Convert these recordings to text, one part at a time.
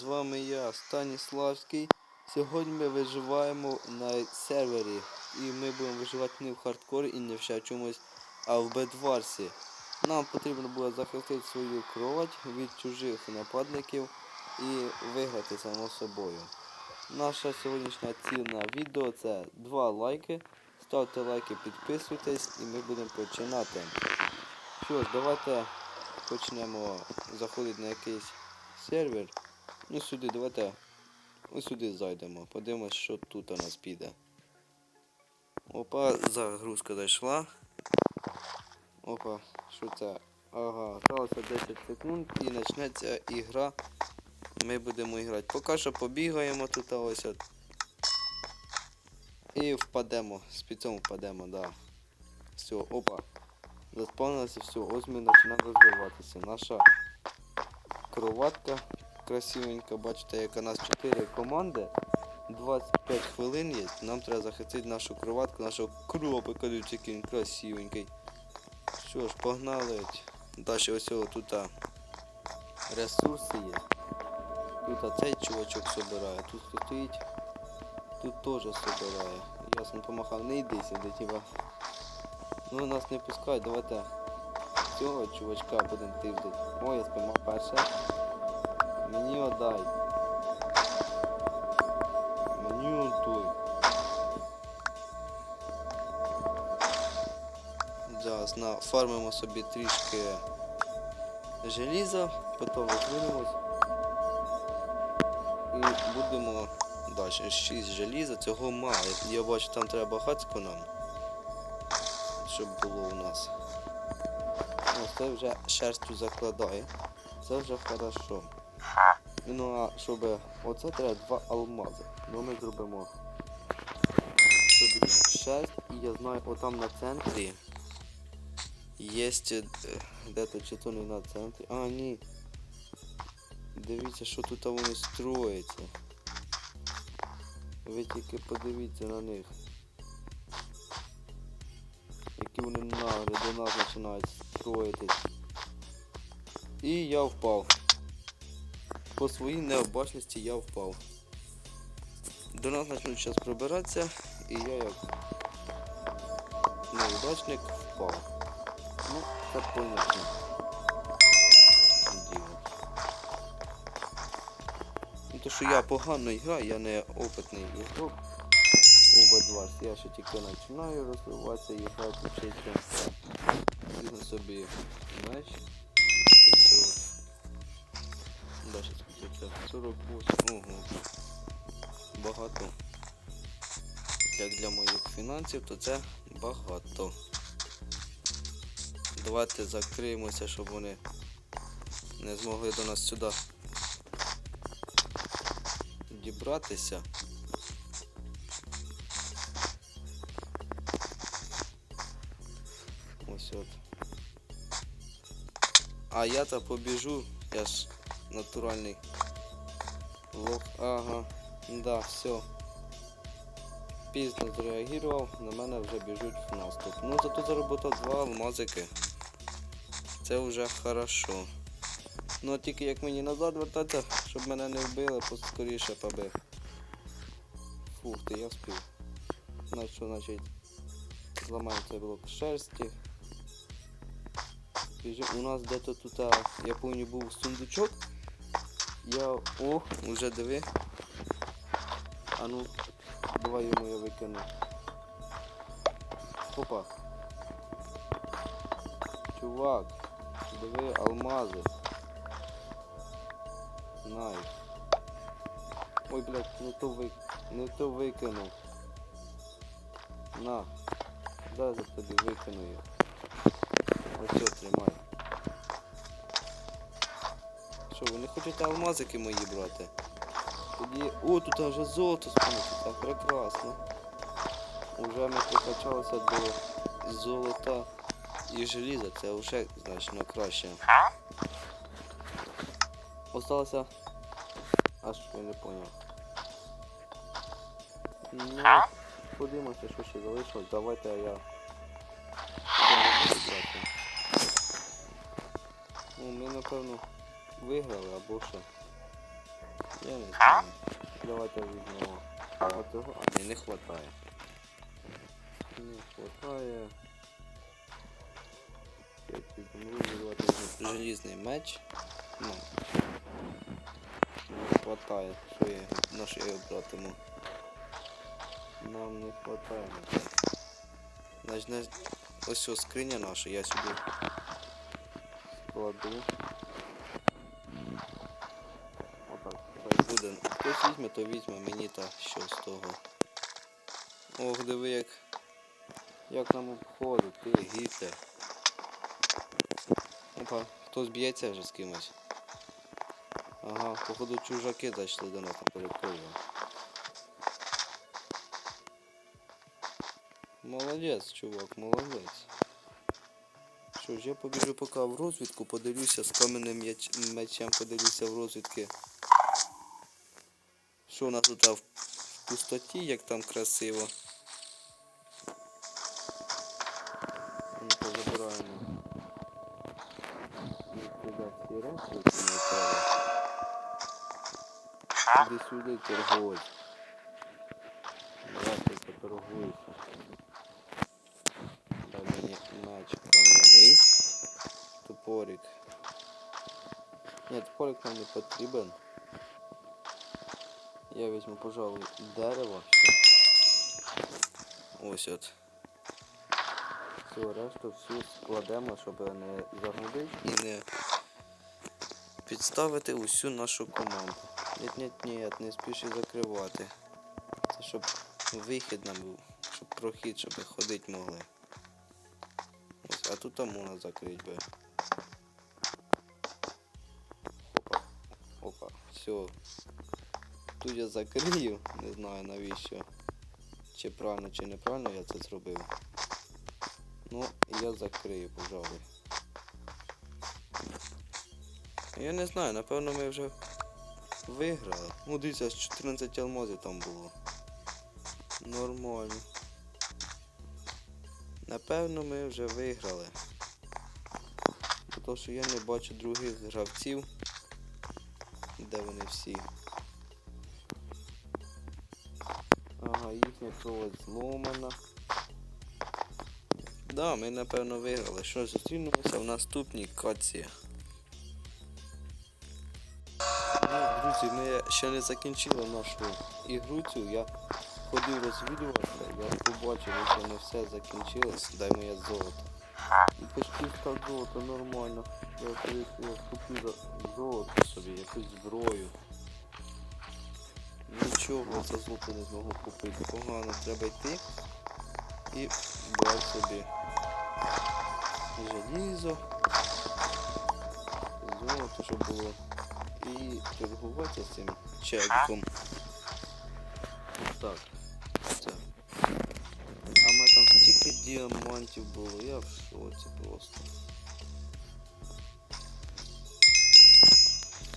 З вами я, Станіславський. Сьогодні ми виживаємо на сервері. І ми будемо виживати не в хардкорі і не в чомусь, а в бедварсі. Нам потрібно буде захистити свою кровать від чужих нападників і виграти само собою. Наша сьогоднішня ціль відео це 2 лайки. Ставте лайки, підписуйтесь і ми будемо починати. Що ж, давайте почнемо заходити на якийсь сервер. Ну сюди, давайте ось сюди зайдемо. Подивимось, що тут у нас піде. Опа, загрузка зайшла. Опа, що це? Ага, осталося 10 секунд і почнеться ігра. Ми будемо грати. Поки що побігаємо тут ось от. І впадемо. З цьому впадемо, да. Все, опа. Заспавнилося все, ось ми починаємо розвиватися. Наша кроватка красивенька, бачите, як у нас 4 команди. 25 хвилин є. Нам треба захистити нашу кроватку, нашого кропика, який він красивенький. Що ж, погнали. Далі ось тут ресурси є. Тут цей чувачок собирає, тут стоїть, тут теж собирає. Ясно помахав, не йди сюди, тіба. Ну нас не пускають, давайте цього чувачка будемо тиждень. О, я спіймав перше. Мені отдай. Мені отдай. Зараз нафармимо собі трішки желіза, потім викинемось. І будемо далі. 6 желіза, цього мало. Я бачу, там треба багатько нам. Щоб було у нас. Це вже шерстю закладає. Це вже хорошо. Ну а щоб оце треба два алмази. Ну ми зробимо собі шерсть і я знаю, отам на центрі є де то чи то не на центрі. А, ні. Дивіться, що тут вони строїться. Ви тільки подивіться на них. Які вони наглі до нас починають строїтись. І я впав. По своїй необачності я впав. До нас почнуть зараз пробиратися, і я як неудачник впав. Ну, це понятно. Ну, то, що я погано граю, я не опитний ігрок у B2. Я ще тільки починаю розвиватися і грати вчитися. Собі меч. 48. Ого. Багато. Як для моїх фінансів, то це багато. Давайте закриємося, щоб вони не змогли до нас сюди дібратися. Ось от. А я то побіжу, я ж натуральний лох. Ага, да, все. Пізно зреагував, на мене вже біжуть в наступ. Ну зато заработав два алмазики. Це вже хорошо. Ну тільки як мені назад вертатися, щоб мене не вбили, поскоріше побив. Фух ти, я спів. Значить, значить, зламаємо цей блок шерсті. Біжим. У нас де-то тут, я пам'ятаю, був сундучок. Я... О, уже диви. А ну, давай йому я викину. Опа. Чувак, диви алмази. Най. Ой, блядь, не то вик... не то викинув. На. За тобі викину їх. Ось це тримай. Що, ви не хочете алмазики мої брати? Тоді... О, тут вже золото спиниться, так прекрасно. Уже ми прокачалися до золота і желіза, це вже значно краще. Осталося. Аж я не поняв. Ну, подивимося, що ще залишилось. Давайте я. Ну, ми напевно виграли або що. Я не знаю. Давайте візьмемо. Оцього. А, ні, не хватає. Не хватає. Желізний меч. Ну. Не хватає. Що я, на його братиму? Нам не хватає. Значить, не... ось ось скриня наша, я сюди складу. Хтось візьме, то візьме мені та що з того. Ох, диви як. Як нам обходить, ти Гітлер. Опа, хтось б'ється вже з кимось. Ага, походу чужаки зайшли до нас на територію. Молодець, чувак, молодець. Що ж, я побіжу поки в розвідку, подивлюся з каменним мечем, подивлюся в розвідки. Що у нас тут в пустоті, як там красиво. Ну, позабираємо. Відкидати ці речі, які не треба. Іди сюди торговець. Давайте поторгуюся. Дай мені меч кам'яний. Топорик. Ні, топорик нам не потрібен. Я візьму, пожалуй, дерево. Ось от. Всю решту всю складемо, щоб не загубити і не підставити усю нашу команду. Ні, ні, ні, не спіши закривати. Це щоб вихід нам був, щоб прохід, щоб ходити могли. Ось, а тут там можна закрити би. Опа. Опа, все. Тут я закрию, не знаю навіщо. Чи правильно, чи неправильно я це зробив. Ну, я закрию, пожалуй. Я не знаю, напевно ми вже виграли. Ну дивіться, 14 алмазів там було. Нормально. Напевно, ми вже виграли. Тому що я не бачу других гравців. Де вони всі? Кровать зломана. Да, ми напевно виграли. Що зустрінемося в наступній каці. Ну, друзі, ми ще не закінчили нашу ігру цю. Я ходив розвідуватися, я побачив, що не все закінчилось. Дай моє золото. Ну, Почти став золото нормально. Я я купив золото собі, якусь зброю. Нічого за золото не змогу купити. Погано треба йти і брати собі желізо, золото, щоб було. І торгувати цим чеком. Так. Це. А мене там стільки діамантів було, я в шоці просто.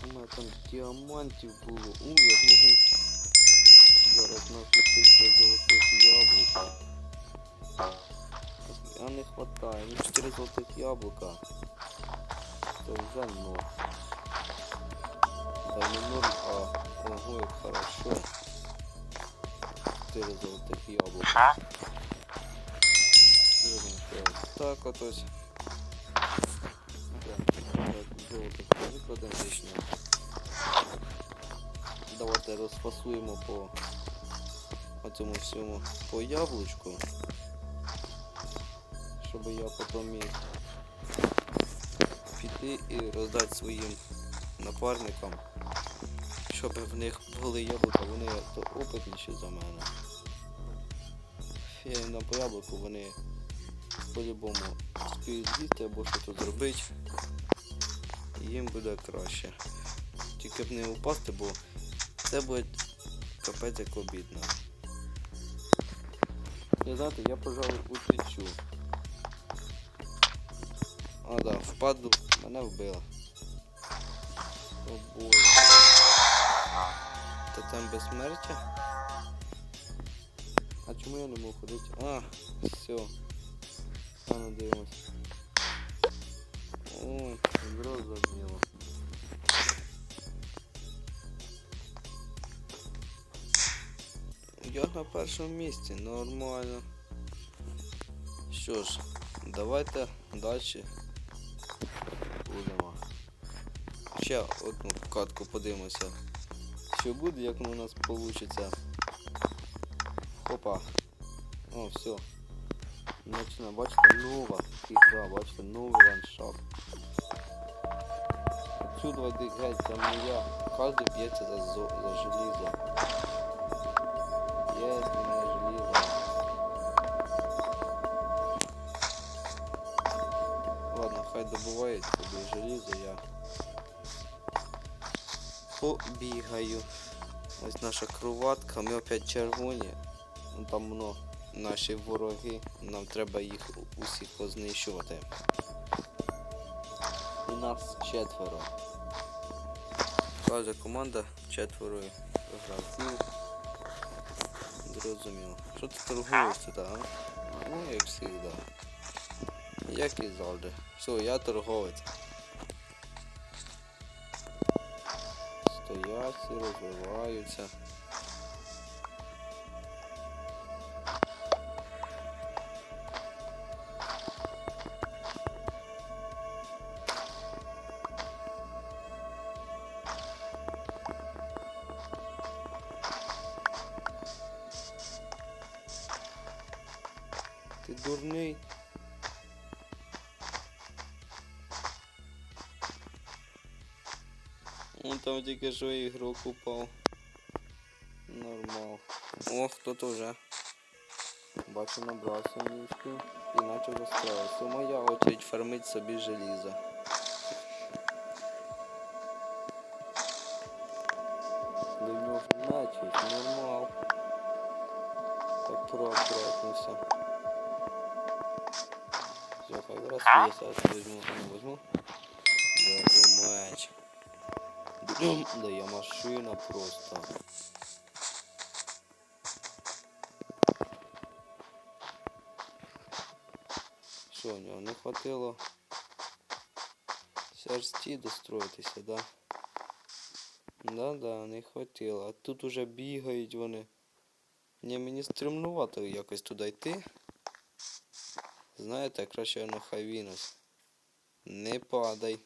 У мене там діамантів було. У, я зараз накопити золотих яблука. А не хватає, ну 4 золотих яблука. Це вже ноль. Да не ноль, а ого, як хорошо. 4 золотих яблука. Зробимо ще ось Так от ось. Викладемо лишнє. Давайте розфасуємо по оцьому всьому по яблучку. Щоб я потім міг піти і роздати своїм напарникам. Щоб в них були яблука, вони то опитніші за мене. Я їм дам по яблуку, вони по-любому спіють з'їсти або що тут зробити. Їм буде краще. Тільки б не упасти, бо це буде капець як обідно. І знаєте, я, пожалуй, утечу. А, да, впаду, мене вбило. О боже. Та там безсмертя? А чому я не можу ходити? А, все. Ладно, дивимось. О, зрозуміло. Я на першому місці, нормально. Що ж, давайте далі будемо. Ще одну катку подивимося. Що буде, як воно у нас вийде. Хопа. О, все. Начина, бачите, нова ігра, бачите, новий ландшафт. Отсюда геть, там не я. Кожен б'ється за, за желізо. Ладно, хай добувають собі желізо, я побігаю. Ось наша кроватка, ми опять червоні. Ну, Там воно наші вороги, нам треба їх усіх познищувати. І нас четверо. Каже команда четверо гравців. Зрозуміло. Що ти торгуєшся, а? Ну, як завжди. Як і завжди. Все, я торговець. Стоять, розвиваються. Там тільки що ігрок упав. Нормал. О, хто-то вже. Бачу, набрався мішку і почав розстраюватися. Моя очередь фармить собі желізо. До нього начать, нормал. Так проаккуратнувся. Все, хай раз я возьму, не возьму. Да я машина просто. Що, у нього не хватило серсті достроїтися, да? Да-да, не хватило. А тут уже бігають вони. Ні, мені стремнувато якось туди йти. Знаєте, краще воно хай вінус. Не падай.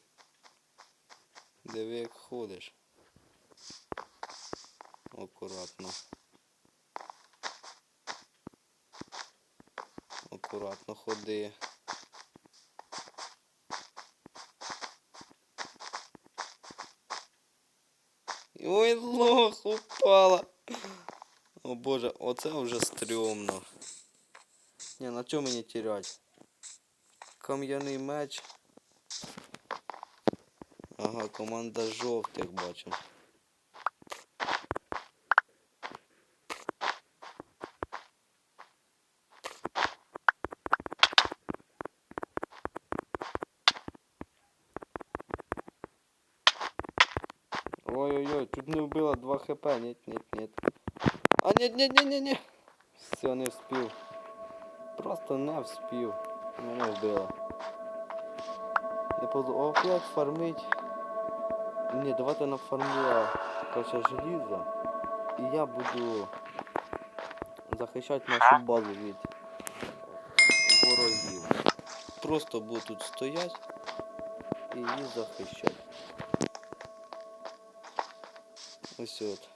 Диви як ходиш. Акуратно. Акуратно ходи. Ой, лох упала. О боже, оце вже стрьомно. Не, на чому мені терять? Кам'яний меч. Ага, команда жовтих бачу. Ой-ой-ой, чуть не вбила 2 хп, нет, нет, нет. А нет, нет, нет, нет, нет. Все, не вспів. Просто не вспів. Мене вбило. Не позу. Опять фармить. Ні, давайте нафармуя короче, желізо. І я буду захищати нашу базу від ворогів. Просто буду тут стояти і її захищати. Ось от.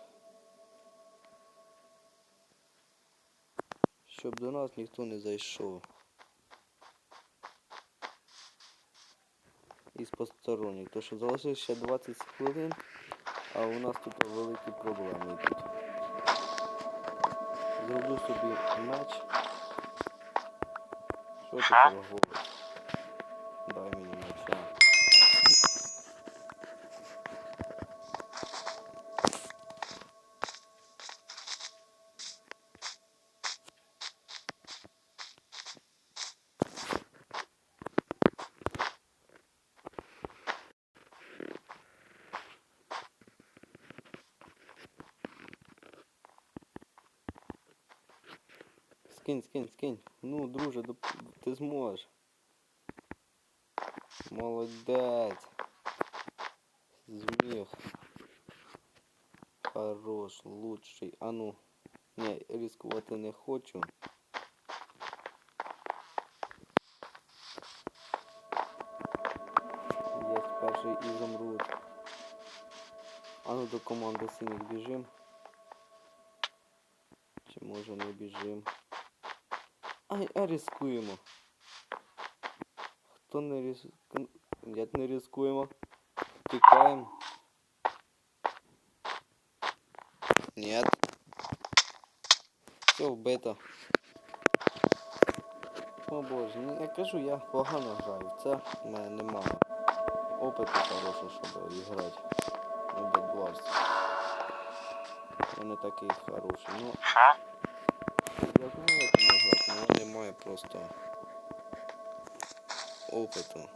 Щоб до нас ніхто не зайшов. Із посторонніх. Тому що залишилось ще 20 хвилин, а у нас тут великі проблеми йдуть. Зроблю собі меч. Що ти Скинь, скинь, скинь. Ну, друже, ти зможеш. Молодець. Зміг. Хорош, лучший. А ну. Ні, ризикувати не хочу. Є перший ізумруд. А ну до команди синіх біжим. Чи може не біжим? Ай, а рискуємо. Хто не рискує? Ні, не рискуємо. Тікаємо. Нет. Все вбито. О боже, ну я кажу, я погано граю. Це в мене немає. Опиту хорошого, щоб грати на Бедварс. Я не такий хороший. Ну. Я знаю, як не немає просто опиту.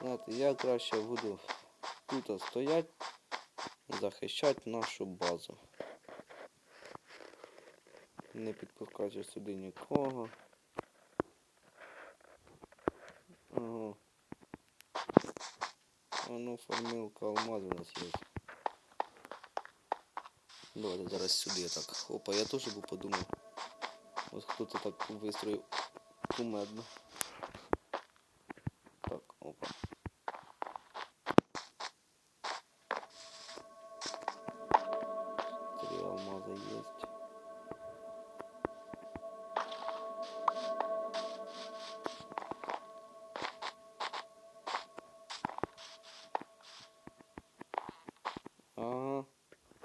Знаєте, я краще буду тут стоять, захищати нашу базу. Не підпускати сюди нікого. Ага. А ну формилка алмазу у нас є. Давайте зараз сюди так. Опа, я теж був подумав. Ось хто-то так вистроїв кумедно.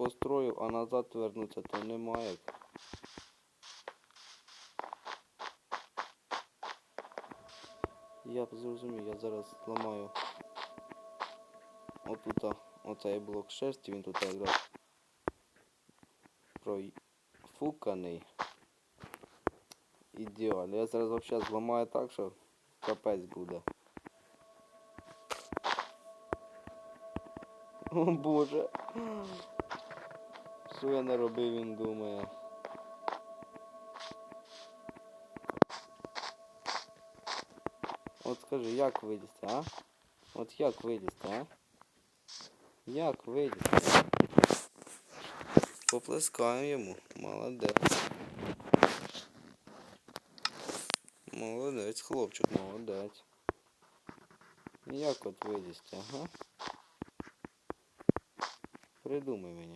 построїв, а назад вернуться то немає. Я зрозумів, я зараз зламаю. Отут оцей блок шерсті, він тут якраз профуканий. Ідеально. Я зараз взагалі зламаю так, що капець буде. О боже. Що я не робив, він думає. От скажи, як вилізти, а? От як вилізти, а? Як вилізти? Поплескаємо йому. Молодець. Молодець, хлопчик, молодець. Як от вилізти, ага? Придумай мені.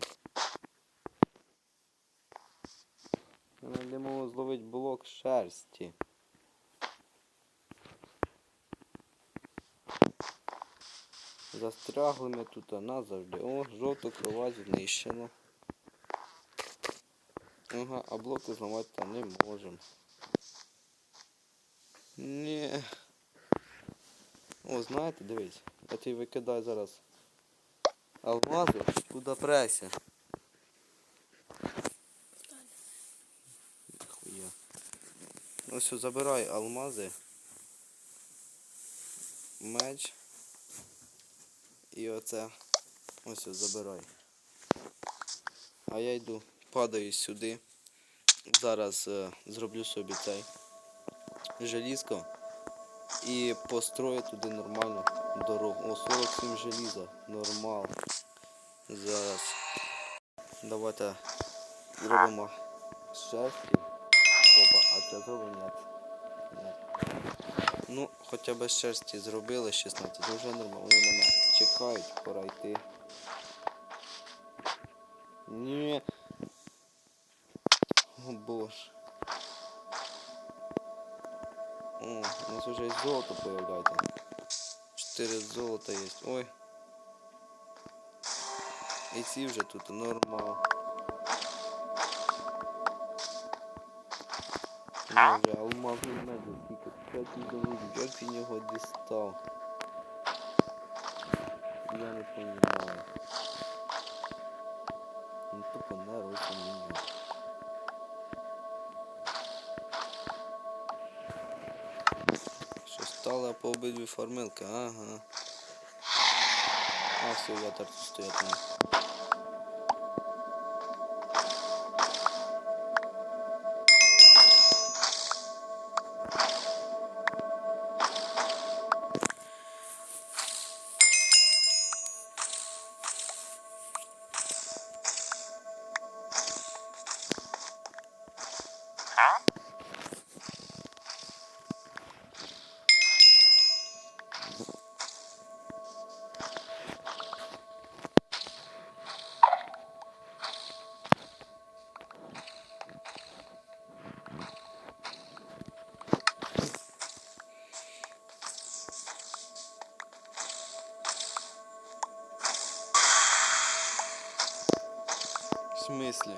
Ми йдемо зловити блок шерсті. Застрягли ми тут назавжди. О, жовту кровать знищено. Ага, а блоки зламати там не можемо. Ні. О, знаєте, дивись, я тобі викидаю зараз алмази, куди преся. Ось забирай алмази. Меч. І оце. Ось забирай. А я йду, падаю сюди. Зараз е, зроблю собі цей желізко і построю туди нормально дорогу. О, 47 желіза. Нормал. Зараз. Давайте зробимо шерсті. Опа, а це. Ні. Ну, хоча б шерсті зробили 16, ну вже нормально. Вони мене чекають, пора йти. Ні. О боже. О, у нас уже и золото появляется. Четыре золота есть. Ой. І ці вже тут нормал. Ну вже алмазний медик, скільки п'ять ізумрудів. Як він його дістав? Я не понимаю. Ну тупо не розумію. Що стало по обидві формилки, ага. А все, я тут стоятиму. Смислі?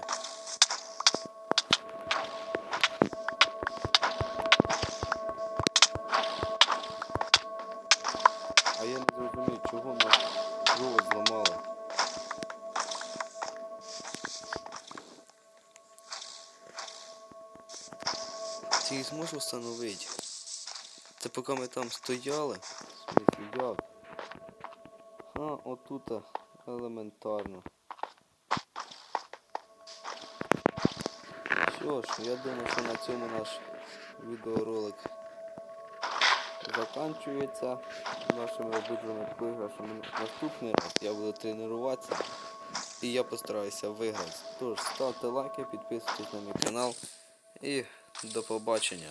А я не зрозумів, чого нас провод зламали. Ти їх зможеш встановити? Це поки ми там стояли. Як? А, отут елементарно. Що ж, я думаю, що на цьому наш відеоролик закінчується нашими обидвими виграшами. Наступний раз я буду тренуватися і я постараюся виграти. Тож ставте лайки, підписуйтесь на мій канал і до побачення.